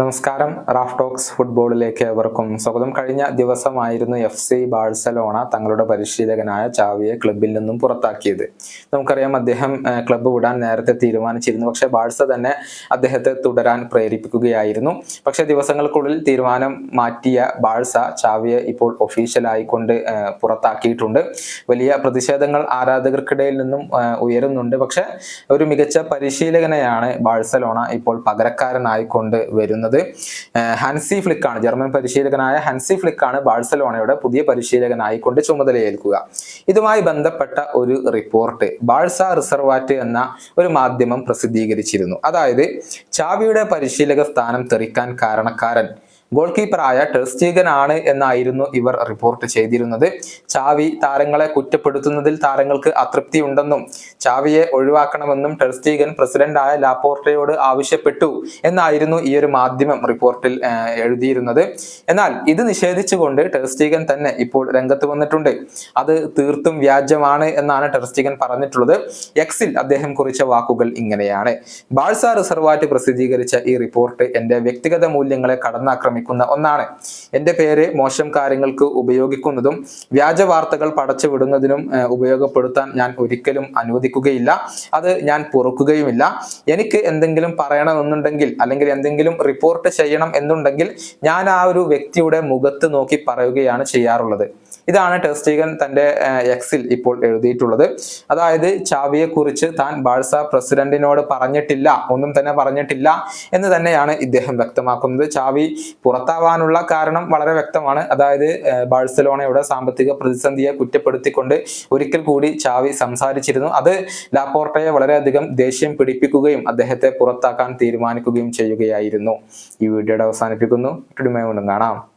നമസ്കാരം. Raf talks ഫുട്ബോളിലേക്ക് ഏവർക്കും സ്വാഗതം. കഴിഞ്ഞ ദിവസമായിരുന്നു എഫ് സി ബാഴ്സലോണ തങ്ങളുടെ പരിശീലകനായ ചാവിയെ ക്ലബിൽ നിന്നും പുറത്താക്കിയത്. നമുക്കറിയാം അദ്ദേഹം ക്ലബ്ബ് വിടാൻ നേരത്തെ തീരുമാനിച്ചിരുന്നു. പക്ഷേ ബാഴ്സ തന്നെ അദ്ദേഹത്തെ തുടരാൻ പ്രേരിപ്പിക്കുകയായിരുന്നു. പക്ഷേ ദിവസങ്ങൾക്കുള്ളിൽ തീരുമാനം മാറ്റിയ ബാഴ്സ ചാവിയെ ഇപ്പോൾ ഒഫീഷ്യലായിക്കൊണ്ട് കൊണ്ട് പുറത്താക്കിയിട്ടുണ്ട്. വലിയ പ്രതിഷേധങ്ങൾ ആരാധകർക്കിടയിൽ നിന്നും ഉയരുന്നുണ്ട്. പക്ഷേ ഒരു മികച്ച പരിശീലകനെയാണ് ബാഴ്സലോണ ഇപ്പോൾ പകരക്കാരനായിക്കൊണ്ട് വരുന്നത്. ഏഹ് ഹൻസി ഫ്ലിക്കാണ്. ജർമ്മൻ പരിശീലകനായ ഹൻസി ഫ്ലിക്കാണ് ബാഴ്സലോണയുടെ പുതിയ പരിശീലകനായി കൊണ്ട് ചുമതലയേൽക്കുക. ഇതുമായി ബന്ധപ്പെട്ട ഒരു റിപ്പോർട്ട് ബാഴ്സ റിസർവാറ്റ് എന്ന ഒരു മാധ്യമം പ്രസിദ്ധീകരിച്ചിരുന്നു. അതായത് ചാവിയുടെ പരിശീലക സ്ഥാനം തെറിക്കാൻ കാരണക്കാരൻ ഗോൾ കീപ്പറായ ടെർസ്റ്റീഗൻ ആണ് എന്നായിരുന്നു ഇവർ റിപ്പോർട്ട് ചെയ്തിരുന്നത്. ചാവി താരങ്ങളെ കുറ്റപ്പെടുത്തുന്നതിൽ താരങ്ങൾക്ക് അതൃപ്തി ഉണ്ടെന്നും ചാവിയെ ഒഴിവാക്കണമെന്നും ടെർസ്റ്റീഗൻ പ്രസിഡന്റായ ലാപോർട്ടയോട് ആവശ്യപ്പെട്ടു എന്നായിരുന്നു ഈ ഒരു മാധ്യമം റിപ്പോർട്ടിൽ എഴുതിയിരുന്നത്. എന്നാൽ ഇത് നിഷേധിച്ചുകൊണ്ട് ടെർസ്റ്റീഗൻ തന്നെ ഇപ്പോൾ രംഗത്ത് വന്നിട്ടുണ്ട്. അത് തീർത്തും വ്യാജമാണ് എന്നാണ് ടെർസ്റ്റീഗൻ പറഞ്ഞിട്ടുള്ളത്. എക്സിൽ അദ്ദേഹം കുറിച്ച വാക്കുകൾ ഇങ്ങനെയാണ്. ബാഴ്സ റിസർവാറ്റ് പ്രസിദ്ധീകരിച്ച ഈ റിപ്പോർട്ട് എന്റെ വ്യക്തിഗത മൂല്യങ്ങളെ കടന്നാക്രമിക്കുന്ന ഒന്നാണ്. എന്റെ പേര് മോശം കാര്യങ്ങൾക്ക് ഉപയോഗിക്കുന്നതും വ്യാജ വാർത്തകൾ പടച്ചു വിടുന്നതിനും ഉപയോഗപ്പെടുത്താൻ ഞാൻ ഒരിക്കലും അനുവദിക്കുകയില്ല. അത് ഞാൻ പൊറുക്കുകയുമില്ല. എനിക്ക് എന്തെങ്കിലും പറയണമെന്നുണ്ടെങ്കിൽ അല്ലെങ്കിൽ എന്തെങ്കിലും റിപ്പോർട്ട് ചെയ്യണം എന്നുണ്ടെങ്കിൽ ഞാൻ ആ ഒരു വ്യക്തിയുടെ മുഖത്ത് നോക്കി പറയുകയാണ് ചെയ്യാറുള്ളത്. ഇതാണ് ടെസ്റ്റീഗൻ തന്റെ എക്സിൽ ഇപ്പോൾ എഴുതിയിട്ടുള്ളത്. അതായത് ചാവിയെ കുറിച്ച് താൻ ബാഴ്സ പ്രസിഡന്റിനോട് പറഞ്ഞിട്ടില്ല ഒന്നും തന്നെ പറഞ്ഞിട്ടില്ല എന്ന് തന്നെയാണ് ഇദ്ദേഹം വ്യക്തമാക്കുന്നത്. ചാവി പുറത്താവാനുള്ള കാരണം വളരെ വ്യക്തമാണ്. അതായത് ബാഴ്സലോണയുടെ സാമ്പത്തിക പ്രതിസന്ധിയെ കുറ്റപ്പെടുത്തിക്കൊണ്ട് ഒരിക്കൽ കൂടി ചാവി സംസാരിച്ചിരുന്നു. അത് ലാപ്പോർട്ടയെ വളരെയധികം ദേഷ്യം പിടിപ്പിക്കുകയും അദ്ദേഹത്തെ പുറത്താക്കാൻ തീരുമാനിക്കുകയും ചെയ്യുകയായിരുന്നു. ഈ വീഡിയോയുടെ അവസാനിപ്പിക്കുന്നു. കാണാം.